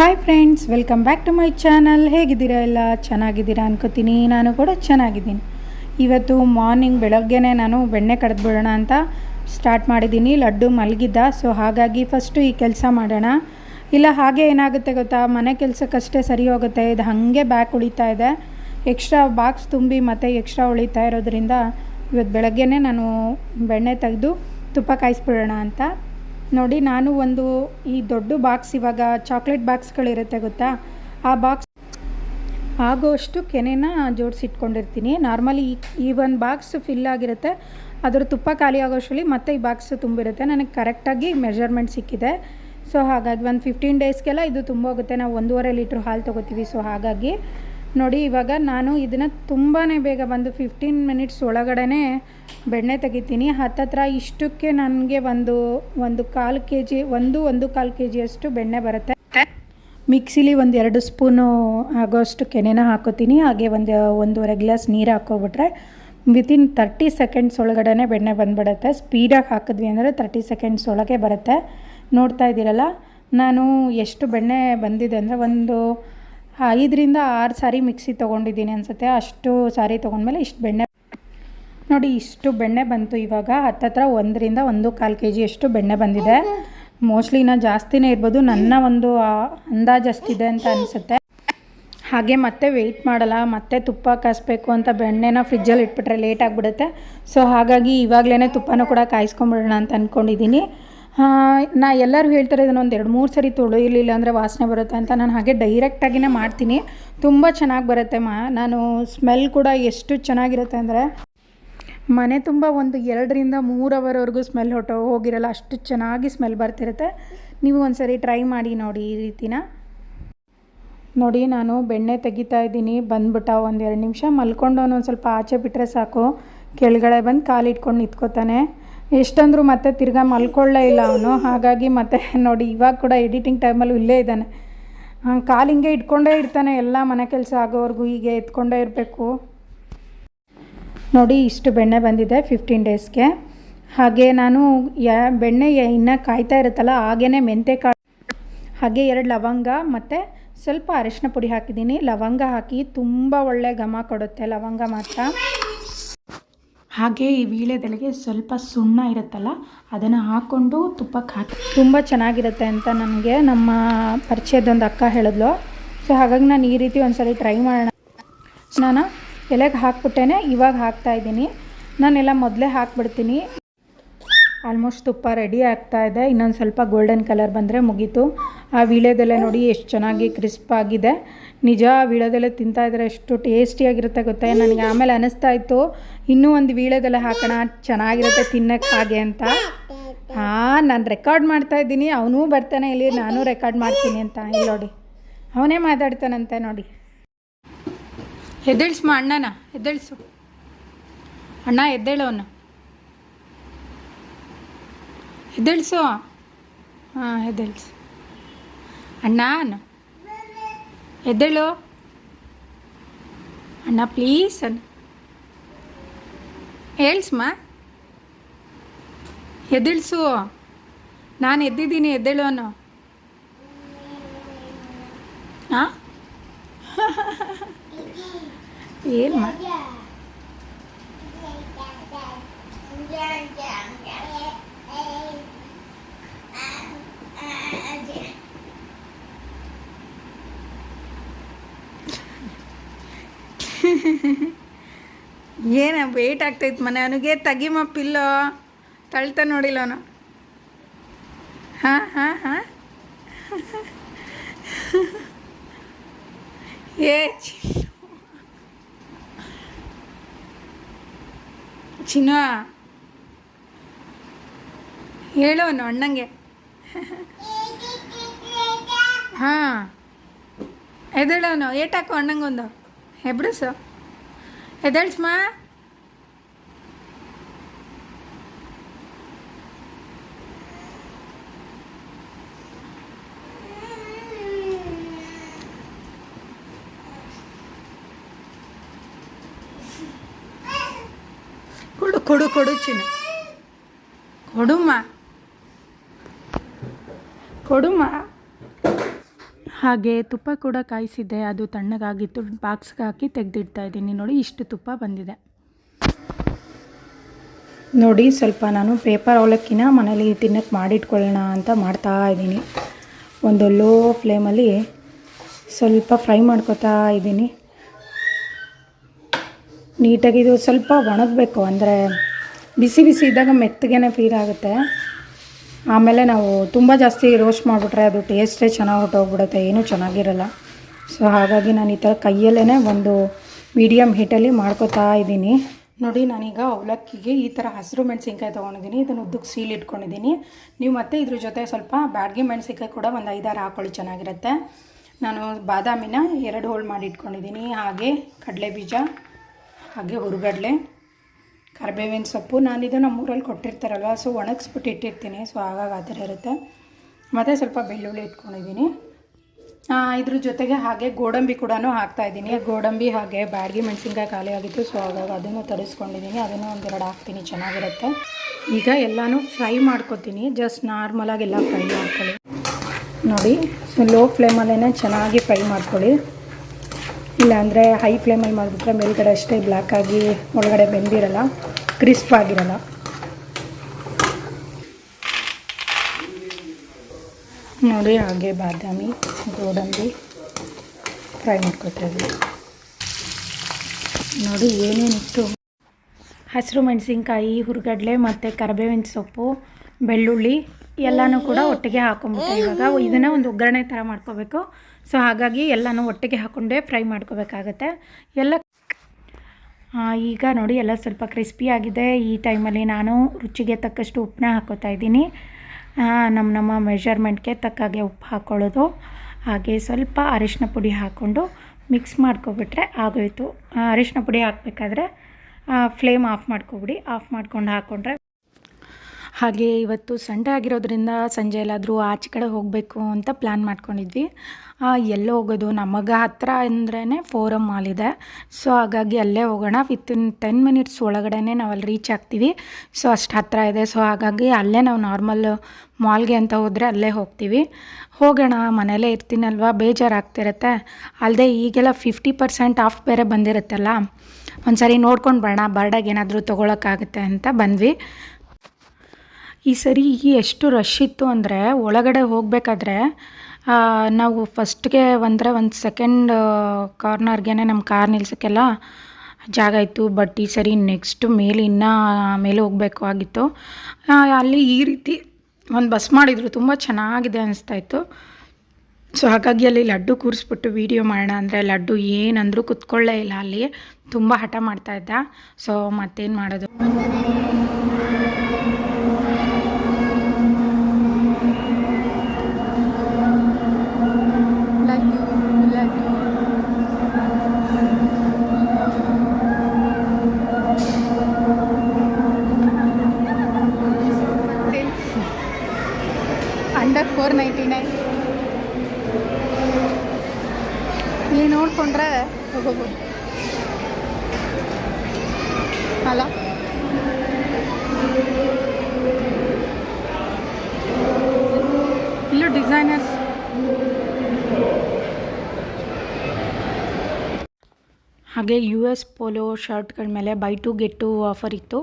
Hi friends welcome back to my channel ಹೇಗಿದ್ದೀರಾ ಎಲ್ಲ? ಚೆನ್ನಾಗಿದ್ದೀರಾ ಅನ್ಕೋತೀನಿ. ನಾನು ಕೂಡ ಚೆನ್ನಾಗಿದ್ದೀನಿ. ಇವತ್ತು ಮಾರ್ನಿಂಗ್ ಬೆಳಗ್ಗೆನೇ ನಾನು ಬೆಣ್ಣೆ ಕಡ್ದುಬಿಡೋಣ ಅಂತ ಸ್ಟಾರ್ಟ್ ಮಾಡಿದ್ದೀನಿ. ಲಡ್ಡು ಮಲಗಿದ್ದ ಸೊ ಹಾಗಾಗಿ ಫಸ್ಟು ಈ ಕೆಲಸ ಮಾಡೋಣ. ಇಲ್ಲ, ಹಾಗೆ ಏನಾಗುತ್ತೆ ಗೊತ್ತಾ? ಮನೆ ಕೆಲಸಕ್ಕಷ್ಟೇ ಸರಿ ಹೋಗುತ್ತೆ. ಇದು ಹಾಗೆ ಬ್ಯಾಕ್ ಉಳಿತಾ ಇದೆ. ಎಕ್ಸ್ಟ್ರಾ ಬಾಕ್ಸ್ ತುಂಬಿ ಮತ್ತು ಎಕ್ಸ್ಟ್ರಾ ಉಳಿತಾ ಇರೋದ್ರಿಂದ ಇವತ್ತು ಬೆಳಗ್ಗೆನೇ ನಾನು ಬೆಣ್ಣೆ ತೆಗೆದು ತುಪ್ಪ ಕಾಯಿಸ್ಬಿಡೋಣ ಅಂತ. ನೋಡಿ, ನಾನು ಒಂದು ಈ ದೊಡ್ಡ ಬಾಕ್ಸ್ ಇವಾಗ ಚಾಕ್ಲೇಟ್ ಬಾಕ್ಸ್ಗಳಿರುತ್ತೆ ಗೊತ್ತಾ? ಆ ಬಾಕ್ಸ್ ಆಗೋಷ್ಟು ಕೆನೆನ ಜೋಡಿಸಿಟ್ಕೊಂಡಿರ್ತೀನಿ. ನಾರ್ಮಲಿ ಈ ಒಂದು ಬಾಕ್ಸ್ ಫಿಲ್ ಆಗಿರುತ್ತೆ. ಅದರ ತುಪ್ಪ ಖಾಲಿ ಆಗೋಷ್ಟರಲ್ಲಿ ಮತ್ತೆ ಈ ಬಾಕ್ಸ್ ತುಂಬಿರುತ್ತೆ. ನನಗೆ ಕರೆಕ್ಟಾಗಿ ಮೆಜರ್ಮೆಂಟ್ ಸಿಕ್ಕಿದೆ. ಸೊ ಹಾಗಾಗಿ ಒಂದು ಫಿಫ್ಟೀನ್ ಡೇಸ್ಗೆಲ್ಲ ಇದು ತುಂಬೋಗುತ್ತೆ. ನಾವು ಒಂದೂವರೆ ಲೀಟ್ರ್ ಹಾಲು ತೊಗೋತೀವಿ. ಸೊ ಹಾಗಾಗಿ ನೋಡಿ, ಇವಾಗ ನಾನು ಇದನ್ನು ತುಂಬಾ ಬೇಗ ಬಂದು ಫಿಫ್ಟೀನ್ ಮಿನಿಟ್ಸ್ ಒಳಗಡೆ ಬೆಣ್ಣೆ ತೆಗಿತೀನಿ. ಹತ್ತತ್ರ ಇಷ್ಟಕ್ಕೆ ನನಗೆ ಒಂದು ಒಂದು ಕಾಲು ಕೆ ಜಿ ಒಂದು ಒಂದು ಕಾಲು ಕೆ ಜಿಯಷ್ಟು ಬೆಣ್ಣೆ ಬರುತ್ತೆ. ಮಿಕ್ಸಿಲಿ ಒಂದು ಎರಡು ಸ್ಪೂನು ಆಗೋಷ್ಟು ಕೆನೆನ ಹಾಕೋತೀನಿ. ಹಾಗೆ ಒಂದು, ಒಂದೂವರೆ ಗ್ಲಾಸ್ ನೀರು ಹಾಕೋಬಿಟ್ರೆ ವಿತಿನ್ ತರ್ಟಿ ಸೆಕೆಂಡ್ಸ್ ಒಳಗಡೆ ಬೆಣ್ಣೆ ಬಂದುಬಿಡುತ್ತೆ. ಸ್ಪೀಡಾಗಿ ಹಾಕಿದ್ವಿ ಅಂದರೆ ತರ್ಟಿ ಸೆಕೆಂಡ್ಸ್ ಒಳಗೆ ಬರುತ್ತೆ. ನೋಡ್ತಾ ಇದ್ದೀರಲ್ಲ, ನಾನು ಎಷ್ಟು ಬೆಣ್ಣೆ ಬಂದಿದೆ ಅಂದರೆ ಒಂದು ಐದರಿಂದ ಆರು ಸಾರಿ ಮಿಕ್ಸಿ ತೊಗೊಂಡಿದ್ದೀನಿ ಅನಿಸುತ್ತೆ. ಅಷ್ಟು ಸಾರಿ ತೊಗೊಂಡ್ಮೇಲೆ ಇಷ್ಟು ಬೆಣ್ಣೆ ನೋಡಿ, ಇಷ್ಟು ಬೆಣ್ಣೆ ಬಂತು ಇವಾಗ. ಹತ್ತತ್ರ ಒಂದರಿಂದ ಒಂದು ಕಾಲು ಕೆ ಜಿಯಷ್ಟು ಬೆಣ್ಣೆ ಬಂದಿದೆ. ಮೋಸ್ಟ್ಲಿ ನಾ ಜಾಸ್ತಿನೇ ಇರ್ಬೋದು. ನನ್ನ ಒಂದು ಅಂದಾಜು ಅಷ್ಟಿದೆ ಅಂತ ಅನಿಸುತ್ತೆ. ಹಾಗೆ ಮತ್ತೆ ವೆಯ್ಟ್ ಮಾಡಲ್ಲ. ಮತ್ತೆ ತುಪ್ಪ ಕಾಯಿಸ್ಬೇಕು ಅಂತ ಬೆಣ್ಣೆನ ಫ್ರಿಜ್ಜಲ್ಲಿ ಇಟ್ಬಿಟ್ರೆ ಲೇಟ್ ಆಗಿಬಿಡುತ್ತೆ. ಸೊ ಹಾಗಾಗಿ ಇವಾಗಲೇ ತುಪ್ಪನೂ ಕೂಡ ಕಾಯಿಸ್ಕೊಂಬಿಡೋಣ ಅಂತ ಅಂದ್ಕೊಂಡಿದ್ದೀನಿ ನಾ ಎಲ್ಲರೂ ಹೇಳ್ತಾರೆ ಇದನ್ನು ಒಂದು ಎರಡು ಮೂರು ಸರಿ ತೊಳೆಯಲಿಲ್ಲ ಅಂದರೆ ವಾಸನೆ ಬರುತ್ತೆ ಅಂತ ನಾನು ಹಾಗೆ ಡೈರೆಕ್ಟಾಗಿನೇ ಮಾಡ್ತೀನಿ. ತುಂಬ ಚೆನ್ನಾಗಿ ಬರುತ್ತೆ ಮಾ, ನಾನು ಸ್ಮೆಲ್ ಕೂಡ ಎಷ್ಟು ಚೆನ್ನಾಗಿರುತ್ತೆ ಅಂದರೆ ಮನೆ ತುಂಬ ಒಂದು ಎರಡರಿಂದ ಮೂರು ಅವರ್ವರೆಗೂ ಸ್ಮೆಲ್ ಹೊಟ್ಟೋ ಹೋಗಿರಲ್ಲ, ಅಷ್ಟು ಚೆನ್ನಾಗಿ ಸ್ಮೆಲ್ ಬರ್ತಿರುತ್ತೆ. ನೀವು ಒಂದ್ಸರಿ ಟ್ರೈ ಮಾಡಿ ನೋಡಿ ಈ ರೀತಿನ. ನೋಡಿ, ನಾನು ಬೆಣ್ಣೆ ತೆಗಿತಾ ಇದ್ದೀನಿ, ಬಂದ್ಬಿಟ್ಟ ಒಂದು ಎರಡು ನಿಮಿಷ ಮಲ್ಕೊಂಡು ಒಂದು ಸ್ವಲ್ಪ ಆಚೆ ಬಿಟ್ಟರೆ ಸಾಕು. ಕೆಳಗಡೆ ಬಂದು ಕಾಲಿಟ್ಕೊಂಡು ನಿಂತ್ಕೋತಾನೆ. ಎಷ್ಟಂದ್ರೂ ಮತ್ತೆ ತಿರ್ಗಾ ಮಲ್ಕೊಳ್ಳೇ ಇಲ್ಲ ಅವನು. ಹಾಗಾಗಿ ಮತ್ತೆ ನೋಡಿ, ಇವಾಗ ಕೂಡ ಎಡಿಟಿಂಗ್ ಟೈಮಲ್ಲೂ ಇಲ್ಲೇ ಇದ್ದಾನೆ. ಕಾಲು ಹಿಂಗೆ ಇಟ್ಕೊಂಡೇ ಇರ್ತಾನೆ ಎಲ್ಲ ಮನೆ ಕೆಲಸ ಆಗೋವರೆಗೂ ಹೀಗೆ ಎತ್ಕೊಂಡೇ ಇರಬೇಕು. ನೋಡಿ, ಇಷ್ಟು ಬೆಣ್ಣೆ ಬಂದಿದೆ ಫಿಫ್ಟೀನ್ ಡೇಸ್ಗೆ ಹಾಗೆ ನಾನು ಯಾ, ಬೆಣ್ಣೆ ಇನ್ನೂ ಕಾಯ್ತಾ ಇರುತ್ತಲ್ಲ ಹಾಗೇ ಮೆಂತೆ ಕಾಳು ಹಾಗೆ ಎರಡು ಲವಂಗ ಮತ್ತು ಸ್ವಲ್ಪ ಅರಿಶಿನ ಪುಡಿ ಹಾಕಿದ್ದೀನಿ. ಲವಂಗ ಹಾಕಿ ತುಂಬ ಒಳ್ಳೆ ಘಮ ಕೊಡುತ್ತೆ, ಲವಂಗ ಮಾತ್ರ. ಹಾಗೆ ಈ ವೀಳ್ಯದೆಲೆಗೆ ಸ್ವಲ್ಪ ಸುಣ್ಣ ಇರುತ್ತಲ್ಲ, ಅದನ್ನು ಹಾಕ್ಕೊಂಡು ತುಪ್ಪಕ್ಕೆ ಹಾಕಿ ತುಂಬ ಚೆನ್ನಾಗಿರುತ್ತೆ ಅಂತ ನನಗೆ ನಮ್ಮ ಪರಿಚಯದೊಂದು ಅಕ್ಕ ಹೇಳಿದ್ಲು. ಸೊ ಹಾಗಾಗಿ ನಾನು ಈ ರೀತಿ ಒಂದ್ಸರಿ ಟ್ರೈ ಮಾಡೋಣ. ನಾನು ಎಲೆಗೆ ಹಾಕ್ಬಿಟ್ಟೇನೆ, ಇವಾಗ ಹಾಕ್ತಾ ಇದ್ದೀನಿ. ನಾನೆಲ್ಲ ಮೊದಲೇ ಹಾಕ್ಬಿಡ್ತೀನಿ. ಆಲ್ಮೋಸ್ಟ್ ತುಪ್ಪ ರೆಡಿ ಆಗ್ತಾ ಇದೆ. ಇನ್ನೊಂದು ಸ್ವಲ್ಪ ಗೋಲ್ಡನ್ ಕಲರ್ ಬಂದರೆ ಮುಗೀತು. ಆ ವೀಳ್ಯದೆಲೆ ನೋಡಿ ಎಷ್ಟು ಚೆನ್ನಾಗಿ ಕ್ರಿಸ್ಪ್ ಆಗಿದೆ. ನಿಜ ವೀಳ್ಯದೆಲೆ ತಿಂತಾ ಇದ್ರೆ ಎಷ್ಟು ಟೇಸ್ಟಿಯಾಗಿರುತ್ತೆ ಗೊತ್ತಾ? ನನಗೆ ಆಮೇಲೆ ಅನ್ನಿಸ್ತಾ ಇತ್ತು, ಇನ್ನೂ ಒಂದು ವೀಳ್ಯದೆಲೆ ಹಾಕೋಣ, ಚೆನ್ನಾಗಿರುತ್ತೆ ತಿನ್ನಕ್ಕೆ ಹಾಗೆ ಅಂತ. ಹಾಂ, ನಾನು ರೆಕಾರ್ಡ್ ಮಾಡ್ತಾ ಇದ್ದೀನಿ. ಅವನೂ ಬರ್ತಾನೆ ಇಲ್ಲಿ, ನಾನು ರೆಕಾರ್ಡ್ ಮಾಡ್ತೀನಿ ಅಂತ. ಇಲ್ಲಿ ನೋಡಿ. ಅವನೇ ಮಾತಾಡ್ತಾನಂತೆ ನೋಡಿ. ಎದ್ದೇಳ್ಸು ಅಣ್ಣನ, ಎದ್ದೇಳ್ಸು. ಅಣ್ಣ, ಎದ್ದೇಳು ಅವನು ಎದ್ದೇಳ್ಸು ಹಾಂ ಎದ್ದೇಳ್ಸು ಅಣ್ಣ ಅನ್ನು ಎದ್ದೇಳು ಅಣ್ಣ ಪ್ಲೀಸ್ ಅನ್ನ ಹೇಳ್ಸಮ್ಮ ಎದ್ದೇಳ್ಸು ನಾನು ಎದ್ದಿದ್ದೀನಿ ಎದ್ದೇಳು ಅನ್ನು ಹಾಂ ಏನು ಮಾ ವೇಟ್ ಆಗ್ತೈತೆ ಮನೆ. ಅವನಿಗೆ ತೆಗಿಮ ಪಿಲ್ಲೋ. ತಳ್ತಾ ನೋಡಿಲ್ಲ ಅವನು. ಹಾಂ ಹಾಂ ಹಾಂ. ಏ, ಚಿನ್ನು. ಹೇಳು ಅವನು ಅಣ್ಣಂಗೆ. ಹಾಂ. ಎದಳವನು ಏಟಾಕು ಅಣ್ಣಂಗೊಂದು. ಹೆಬ್ರಸು ಎದ್ದೇಳ್ಸ್ಮ? ಕೊಡು ಕೊಡು ಚಿನ್ನ. ಕೊಡುಮ್ಮ ಕೊಡುಮ್ಮ ಹಾಗೆ ತುಪ್ಪ ಕೂಡ ಕಾಯಿಸಿದ್ದೆ. ಅದು ತಣ್ಣಗಾಗಿತ್ತು. ಬಾಕ್ಸ್ಗೆ ಹಾಕಿ ತೆಗೆದಿಡ್ತಾ ಇದ್ದೀನಿ. ನೋಡಿ, ಇಷ್ಟು ತುಪ್ಪ ಬಂದಿದೆ. ನೋಡಿ, ಸ್ವಲ್ಪ ನಾನು ಪೇಪರ್ ಅವಲಕ್ಕಿನ ಮನೇಲಿ ತಿನ್ನಕ್ಕೆ ಮಾಡಿಟ್ಕೊಳ್ಳೋಣ ಅಂತ ಮಾಡ್ತಾ ಇದ್ದೀನಿ. ಒಂದು ಲೋ ಫ್ಲೇಮಲ್ಲಿ ಸ್ವಲ್ಪ ಫ್ರೈ ಮಾಡ್ಕೊತಾ ಇದ್ದೀನಿ. ನೀಟಾಗಿ ಇದು ಸ್ವಲ್ಪ ಒಣಗಬೇಕು, ಅಂದರೆ ಬಿಸಿ ಬಿಸಿ ಇದ್ದಾಗ ಮೆತ್ತಗೆ ಫೀಲ್ ಆಗುತ್ತೆ. ಆಮೇಲೆ ನಾವು ತುಂಬ ಜಾಸ್ತಿ ರೋಸ್ಟ್ ಮಾಡಿಬಿಟ್ರೆ ಅದು ಟೇಸ್ಟೇ ಚೆನ್ನಾಗಿ ಹೊಟ್ಟೋಗ್ಬಿಡುತ್ತೆ ಏನೂ ಚೆನ್ನಾಗಿರಲ್ಲ. ಸೊ ಹಾಗಾಗಿ ನಾನು ಈ ಥರ ಕೈಯಲ್ಲೇ ಒಂದು ಮೀಡಿಯಮ್ ಹೀಟಲ್ಲಿ ಮಾಡ್ಕೊತಾ ಇದ್ದೀನಿ. ನೋಡಿ, ನಾನೀಗ ಅವಲಕ್ಕಿಗೆ ಈ ಥರ ಹಸಿರು ಮೆಣಸಿನ್ಕಾಯಿ ತೊಗೊಂಡಿದ್ದೀನಿ. ಇದನ್ನು ಉದ್ದಕ್ಕೆ ಸೀಲ್ ಇಟ್ಕೊಂಡಿದ್ದೀನಿ. ನೀವು ಮತ್ತೆ ಇದ್ರ ಜೊತೆ ಸ್ವಲ್ಪ ಬ್ಯಾಡ್ಗೆ ಮೆಣಸಿನ್ಕಾಯಿ ಕೂಡ ಒಂದು ಐದಾರು ಹಾಕೊಳ್ಳಿ, ಚೆನ್ನಾಗಿರುತ್ತೆ. ನಾನು ಬಾದಾಮಿನ ಎರಡು ಹೋಳು ಮಾಡಿ ಇಟ್ಕೊಂಡಿದ್ದೀನಿ. ಹಾಗೆ ಕಡಲೆ ಬೀಜ ಹಾಗೆ ಹುರುಗಡಲೆ, ಕರಿಬೇವಿನ ಸೊಪ್ಪು. ನಾನಿದು ನಮ್ಮೂರಲ್ಲಿ ಕೊಟ್ಟಿರ್ತಾರಲ್ವ ಸೊ ಒಣಗಿಸ್ಬಿಟ್ಟು ಇಟ್ಟಿರ್ತೀನಿ. ಸೊ ಆಗಾಗ ಆ ಥರ ಇರುತ್ತೆ. ಮತ್ತು ಸ್ವಲ್ಪ ಬೆಳ್ಳುಳ್ಳಿ ಇಟ್ಕೊಂಡಿದ್ದೀನಿ. ಇದ್ರ ಜೊತೆಗೆ ಹಾಗೆ ಗೋಡಂಬಿ ಕೂಡ ಹಾಕ್ತಾ ಇದ್ದೀನಿ. ಗೋಡಂಬಿ ಹಾಗೆ ಬ್ಯಾಡಗಿ ಮೆಣಸಿನ್ಕಾಯಿ ಖಾಲಿ ಆಗಿತ್ತು ಸೊ ಆಗಾಗ ಅದನ್ನು ತರಿಸ್ಕೊಂಡಿದ್ದೀನಿ. ಅದನ್ನು ಒಂದೆರಡು ಹಾಕ್ತೀನಿ, ಚೆನ್ನಾಗಿರುತ್ತೆ. ಈಗ ಎಲ್ಲನೂ ಫ್ರೈ ಮಾಡ್ಕೊತೀನಿ. ಜಸ್ಟ್ ನಾರ್ಮಲಾಗಿ ಎಲ್ಲ ಫ್ರೈ ಮಾಡ್ಕೊಳ್ಳಿ. ನೋಡಿ ಸೊ ಲೋ ಫ್ಲೇಮಲ್ಲೇ ಚೆನ್ನಾಗಿ ಫ್ರೈ ಮಾಡ್ಕೊಳ್ಳಿ. ಇಲ್ಲಾಂದರೆ ಹೈ ಫ್ಲೇಮಲ್ಲಿ ಮಾಡಿಬಿಟ್ರೆ ಮೇಲ್ಗಡೆ ಅಷ್ಟೇ ಬ್ಲ್ಯಾಕಾಗಿ ಒಳಗಡೆ ಬೆಂದಿರಲ್ಲ ಕ್ರಿಸ್ಪ್ ಆಗಿರಲ್ಲ. ನೋಡಿ ಹಾಗೆ ಬಾದಾಮಿ, ಗೋಡಂಬಿ ಫ್ರೈ ಮಾಡ್ಕೊತಾ ನೋಡಿ ಏನೇನಿತ್ತು. ಹಸಿರು ಮೆಣಸಿನ್ಕಾಯಿ, ಹುರುಗಡ್ಲೆ ಮತ್ತು ಕರಿಬೇವಿನ ಸೊಪ್ಪು. ಬೆಳ್ಳುಳ್ಳಿ ಎಲ್ಲನೂ ಕೂಡ ಒಟ್ಟಿಗೆ ಹಾಕೊಂಡ್ಬಿಟ್ಟೆ ಇವಾಗ ಇದನ್ನು ಒಂದು ಒಗ್ಗರಣೆ ಥರ ಮಾಡ್ಕೋಬೇಕು. ಸೊ ಹಾಗಾಗಿ ಎಲ್ಲನೂ ಒಟ್ಟಿಗೆ ಹಾಕೊಂಡೆ ಫ್ರೈ ಮಾಡ್ಕೋಬೇಕಾಗತ್ತೆ. ಎಲ್ಲ ಈಗ ನೋಡಿ ಎಲ್ಲ ಸ್ವಲ್ಪ ಕ್ರಿಸ್ಪಿ ಆಗಿದೆ. ಈ ಟೈಮಲ್ಲಿ ನಾನು ರುಚಿಗೆ ತಕ್ಕಷ್ಟು ಉಪ್ಪನ್ನ ಹಾಕೋತಾ ಇದ್ದೀನಿ. ನಮ್ಮ ನಮ್ಮ ಮೆಷರ್ಮೆಂಟ್ಗೆ ತಕ್ಕಾಗೆ ಉಪ್ಪು ಹಾಕ್ಕೊಳ್ಳೋದು ಹಾಗೆ ಸ್ವಲ್ಪ ಅರಿಶಿನ ಪುಡಿ ಹಾಕ್ಕೊಂಡು ಮಿಕ್ಸ್ ಮಾಡ್ಕೊಬಿಟ್ರೆ ಆಗೋಯಿತು. ಅರಿಶಿನ ಪುಡಿ ಹಾಕಬೇಕಾದ್ರೆ ಫ್ಲೇಮ್ ಆಫ್ ಮಾಡ್ಕೊಬಿಡಿ. ಆಫ್ ಮಾಡ್ಕೊಂಡು ಹಾಕ್ಕೊಂಡ್ರೆ ಹಾಗೆ ಇವತ್ತು ಸಂಡೇ ಆಗಿರೋದ್ರಿಂದ ಸಂಜೆ ಎಲ್ಲಾದರೂ ಆಚೆ ಕಡೆ ಹೋಗಬೇಕು ಅಂತ ಪ್ಲ್ಯಾನ್ ಮಾಡ್ಕೊಂಡಿದ್ವಿ. ಎಲ್ಲೋ ಹೋಗೋದು. ನಮಗೆ ಹತ್ತಿರ ಅಂದ್ರೇ ಫೋರಮ್ ಮಾಲ್ ಇದೆ. ಸೊ ಹಾಗಾಗಿ ಅಲ್ಲೇ ಹೋಗೋಣ. ವಿತಿನ್ ಟೆನ್ ಮಿನಿಟ್ಸ್ ಒಳಗಡೆ ನಾವು ಅಲ್ಲಿ ರೀಚ್ ಆಗ್ತೀವಿ. ಸೊ ಅಷ್ಟು ಹತ್ತಿರ ಇದೆ. ಸೊ ಹಾಗಾಗಿ ಅಲ್ಲೇ ನಾವು ನಾರ್ಮಲ್ ಮಾಲ್ಗೆ ಅಂತ ಹೋದರೆ ಅಲ್ಲೇ ಹೋಗ್ತೀವಿ. ಹೋಗೋಣ. ಮನೇಲೇ ಇರ್ತೀನಲ್ವ? ಬೇಜಾರಾಗ್ತಿರತ್ತೆ. ಅಲ್ಲದೆ ಈಗೆಲ್ಲ ಫಿಫ್ಟಿ ಪರ್ಸೆಂಟ್ ಆಫ್ ಬೇರೆ ಬಂದಿರುತ್ತಲ್ಲ. ಒಂದು ಸಾರಿ ನೋಡ್ಕೊಂಡು ಬರೋಣ. ಬರ್ಡಾಗ ಏನಾದರೂ ತೊಗೊಳಕ್ಕಾಗುತ್ತೆ ಅಂತ ಬಂದ್ವಿ. ಈ ಸರಿ ಎಷ್ಟು ರಶ್ ಇತ್ತು ಅಂದರೆ ಒಳಗಡೆ ಹೋಗಬೇಕಾದ್ರೆ ನಾವು ಫಸ್ಟ್ಗೆ ಅಂದರೆ ಒಂದು ಸೆಕೆಂಡ್ ಕಾರ್ನರ್ಗೆ ನಮ್ಮ ಕಾರ್ ನಿಲ್ಸೋಕ್ಕೆಲ್ಲ ಜಾಗ ಇತ್ತು. ಬಟ್ ಈ ಸರಿ ನೆಕ್ಸ್ಟ್ ಮೇಲೆ ಇನ್ನೂ ಮೇಲೆ ಹೋಗಬೇಕು ಆಗಿತ್ತು. ಅಲ್ಲಿ ಈ ರೀತಿ ಒಂದು ಬಸ್ ಮಾಡಿದರು. ತುಂಬ ಚೆನ್ನಾಗಿದೆ ಅನಿಸ್ತಾ ಇತ್ತು. ಸೊ ಹಾಗಾಗಿ ಅಲ್ಲಿ ಲಡ್ಡು ಕೂರಿಸ್ಬಿಟ್ಟು ವೀಡಿಯೋ ಮಾಡೋಣ ಅಂದರೆ ಲಡ್ಡು ಏನಂದರೂ ಕುತ್ಕೊಳ್ಳೇ ಇಲ್ಲ ಅಲ್ಲಿ. ತುಂಬ ಹಠ ಮಾಡ್ತಾ ಇದ್ದ. ಸೊ ಮತ್ತೇನು ಮಾಡೋದು? ಅಂಡರ್ ಫೋರ್ ನೈಂಟಿ ನೈನ್ ನೀವು ನೋಡಿಕೊಂಡ್ರೆ ತಗೋಬೋದು ಅಲ್ಲ ಇಲ್ಲೂ ಡಿಸೈನರ್ಸ್ ಹಾಗೆ ಯು ಎಸ್ ಪೋಲೋ ಶರ್ಟ್ಗಳ ಮೇಲೆ buy two get two offer ಇತ್ತು.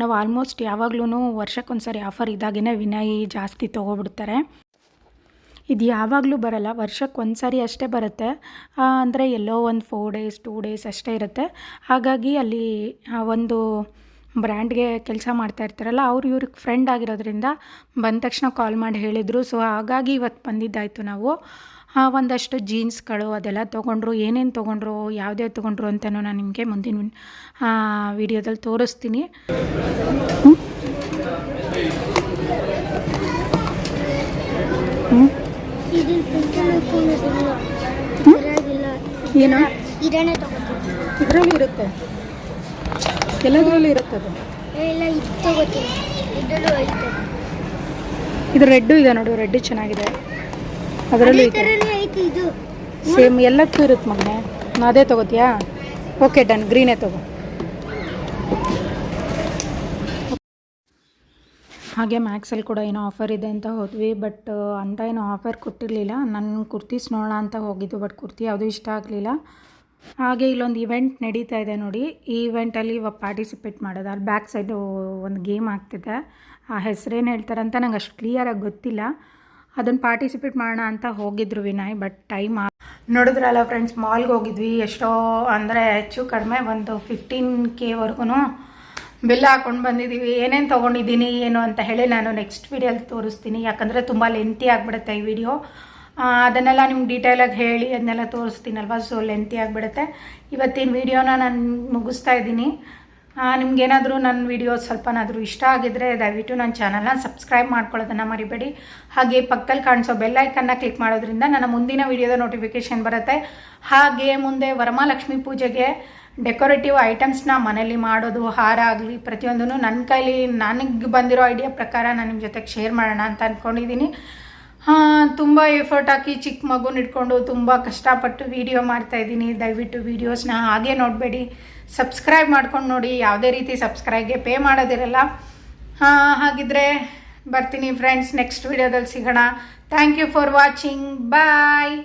ನಾವು ಆಲ್ಮೋಸ್ಟ್ ಯಾವಾಗ್ಲೂ ವರ್ಷಕ್ಕೊಂದ್ಸರಿ ಆಫರ್ ಇದ್ದಾಗೇ ವಿನಯ್ ಜಾಸ್ತಿ ತೊಗೊಬಿಡ್ತಾರೆ. ಇದು ಯಾವಾಗಲೂ ಬರಲ್ಲ ವರ್ಷಕ್ಕೆ ಒಂದು ಸಾರಿ ಅಷ್ಟೇ ಬರುತ್ತೆ. ಅಂದರೆ ಎಲ್ಲೋ ಒಂದು ಫೋರ್ ಡೇಸ್ ಟೂ ಡೇಸ್ ಅಷ್ಟೇ ಇರುತ್ತೆ. ಹಾಗಾಗಿ ಅಲ್ಲಿ ಒಂದು ಬ್ರ್ಯಾಂಡ್ಗೆ ಕೆಲಸ ಮಾಡ್ತಾ ಇರ್ತಾರಲ್ಲ, ಅವ್ರು ಇವ್ರಿಗೆ ಫ್ರೆಂಡ್ ಆಗಿರೋದ್ರಿಂದ ಬಂದ ತಕ್ಷಣ ಕಾಲ್ ಮಾಡಿ ಹೇಳಿದರು. ಸೊ ಹಾಗಾಗಿ ಇವತ್ತು ಬಂದಿದ್ದಾಯಿತು ನಾವು. ಒಂದಷ್ಟು ಜೀನ್ಸ್ಗಳು ಅದೆಲ್ಲ ತೊಗೊಂಡ್ರು ಏನೇನು ತೊಗೊಂಡ್ರು ಯಾವುದೇ ತೊಗೊಂಡ್ರು ಅಂತಲೂ ನಾನು ನಿಮಗೆ ಮುಂದಿನ ವಿಡಿಯೋದಲ್ಲಿ ತೋರಿಸ್ತೀನಿ. ಏನು? ಇರುತ್ತೆ. ಎಲ್ಲದರಲ್ಲೂ ಇರುತ್ತೆ ಅದು? ಇದು ರೆಡ್ಡು ಇದೆ ನೋಡು ರೆಡ್ಡು ಚೆನ್ನಾಗಿದೆ. ಅದರಲ್ಲೂ ಐತೆ ಸೇಮ್ ಎಲ್ಲಕ್ಕೂ ಇರುತ್ತೆ ಮಗನೆ. ಅದೇ ತಗೋತೀಯಾ? ಓಕೆ ಡನ್ ಗ್ರೀನೇ ತಗೋ. ಹಾಗೆ ಮ್ಯಾಕ್ಸಲ್ಲಿ ಕೂಡ ಏನೋ ಆಫರ್ ಇದೆ ಅಂತ ಹೋದ್ವಿ ಬಟ್ ಅಂತ ಏನೋ ಆಫರ್ ಕೊಟ್ಟಿರಲಿಲ್ಲ. ನನ್ನ ಕುರ್ತೀಸ್ ನೋಡೋಣ ಅಂತ ಹೋಗಿದ್ದು ಬಟ್ ಕುರ್ತಿ ಯಾವುದೂ ಇಷ್ಟ ಆಗಲಿಲ್ಲ. ಹಾಗೆ ಇಲ್ಲೊಂದು ಇವೆಂಟ್ ನಡೀತಾ ಇದೆ ನೋಡಿ. ಈ ಇವೆಂಟಲ್ಲಿ ಇವಾಗ ಪಾರ್ಟಿಸಿಪೇಟ್ ಮಾಡೋದು. ಅಲ್ಲಿ ಬ್ಯಾಕ್ ಸೈಡು ಒಂದು ಗೇಮ್ ಆಗ್ತಿದೆ. ಆ ಹೆಸರೇನು ಹೇಳ್ತಾರಂತ ನಂಗೆ ಅಷ್ಟು ಕ್ಲಿಯರಾಗಿ ಗೊತ್ತಿಲ್ಲ. ಅದನ್ನು ಪಾರ್ಟಿಸಿಪೇಟ್ ಮಾಡೋಣ ಅಂತ ಹೋಗಿದ್ರು ವಿನಯ್ ಬಟ್ ಟೈಮ್ ನೋಡಿದ್ರಲ್ಲ ಫ್ರೆಂಡ್ಸ್ ಮಾಲ್ಗೆ ಹೋಗಿದ್ವಿ. ಎಷ್ಟೋ ಅಂದರೆ ಹೆಚ್ಚು ಕಡಿಮೆ ಒಂದು ಫಿಫ್ಟೀನ್ ಕೆವರೆಗೂ ಬಿಲ್ ಹಾಕೊಂಡು ಬಂದಿದ್ದೀವಿ ಏನೇನು ತೊಗೊಂಡಿದ್ದೀನಿ ಏನು ಅಂತ ಹೇಳಿ ನಾನು ನೆಕ್ಸ್ಟ್ ವೀಡಿಯೋಲಿ ತೋರಿಸ್ತೀನಿ. ಯಾಕಂದರೆ ತುಂಬ ಲೆಂತಿ ಆಗಿಬಿಡುತ್ತೆ ಈ ವಿಡಿಯೋ ಅದನ್ನೆಲ್ಲ ನಿಮ್ಗೆ ಡೀಟೇಲಾಗಿ ಹೇಳಿ, ಅದನ್ನೆಲ್ಲ ತೋರಿಸ್ತೀನಲ್ವ? ಸೊ ಲೆಂತಿ ಆಗಿಬಿಡುತ್ತೆ. ಇವತ್ತಿನ ವಿಡಿಯೋನ ನಾನು ಮುಗಿಸ್ತಾ ಇದ್ದೀನಿ. ನಿಮ್ಗೇನಾದರೂ ನನ್ನ ವಿಡಿಯೋ ಸ್ವಲ್ಪನಾದರೂ ಇಷ್ಟ ಆಗಿದ್ದರೆ ದಯವಿಟ್ಟು ನನ್ನ ಚಾನಲ್ನ ಸಬ್ಸ್ಕ್ರೈಬ್ ಮಾಡ್ಕೊಳ್ಳೋದನ್ನು ಮರಿಬೇಡಿ. ಹಾಗೆ ಪಕ್ಕದಲ್ಲಿ ಕಾಣಿಸೋ ಬೆಲ್ಲೈಕನ್ನ ಕ್ಲಿಕ್ ಮಾಡೋದ್ರಿಂದ ನನ್ನ ಮುಂದಿನ ವಿಡಿಯೋದ ನೋಟಿಫಿಕೇಷನ್ ಬರುತ್ತೆ. ಹಾಗೆ ಮುಂದೆ ವರಮಹಾಲಕ್ಷ್ಮಿ ಪೂಜೆಗೆ ಡೆಕೋರೇಟಿವ್ ಐಟಮ್ಸ್ನ ಮನೇಲಿ ಮಾಡೋದು, ಹಾರ ಆಗಲಿ ಪ್ರತಿಯೊಂದೂ ನನ್ನ ಕೈಲಿ ನನಗೆ ಬಂದಿರೋ ಐಡಿಯಾ ಪ್ರಕಾರ ನಾನು ನಿಮ್ಮ ಜೊತೆಗೆ ಶೇರ್ ಮಾಡೋಣ ಅಂತ ಅಂದ್ಕೊಂಡಿದ್ದೀನಿ ತುಂಬ ಎಫರ್ಟ್ ಹಾಕಿ ಚಿಕ್ಕ ಮಗುನ ಇಟ್ಕೊಂಡು ತುಂಬ ಕಷ್ಟಪಟ್ಟು ವೀಡಿಯೋ ಮಾಡ್ತಾಯಿದ್ದೀನಿ ದಯವಿಟ್ಟು ವೀಡಿಯೋಸ್ನ ಹಾಗೆ ನೋಡಬೇಡಿ. ಸಬ್ಸ್ಕ್ರೈಬ್ ಮಾಡ್ಕೊಂಡು ನೋಡಿ. ಯಾವುದೇ ರೀತಿ ಸಬ್ಸ್ಕ್ರೈಬ್ಗೆ ಪೇ ಮಾಡೋದಿರಲ್ಲ. ಹಾಗಿದ್ರೆ ಬರ್ತೀನಿ ಫ್ರೆಂಡ್ಸ್ ನೆಕ್ಸ್ಟ್ ವೀಡಿಯೋದಲ್ಲಿ ಸಿಗೋಣ. Thank you for watching bye